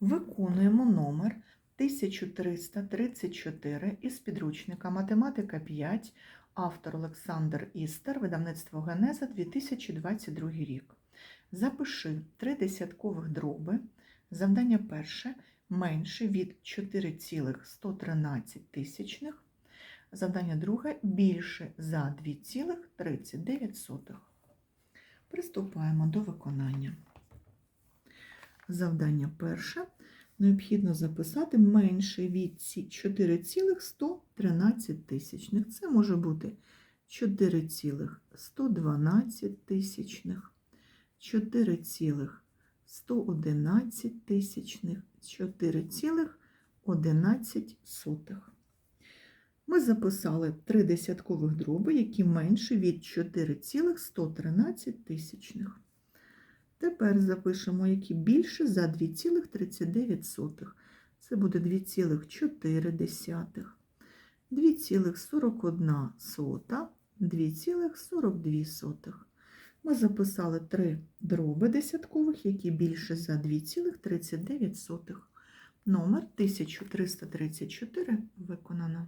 Виконуємо номер 1334 із підручника Математика 5, автор Олександр Істер, видавництво Генеза 2022 рік. Запиши три десяткових дроби. Завдання перше менше від 4,113 тисячних. Завдання друге більше за 2,39. Приступаємо до виконання. Завдання перше. Необхідно записати менше від 4,113 тисячних. Це може бути 4,112 тисячних, 4,111 тисячних, 4,11 сотих. Ми записали три десяткових дроби, які менше від 4,113 тисячних. Тепер запишемо, які більше за 2,39. Це буде 2,4, 2,41, 2,42. Ми записали три дроби десяткових, які більше за 2,39. Номер 1334 виконано.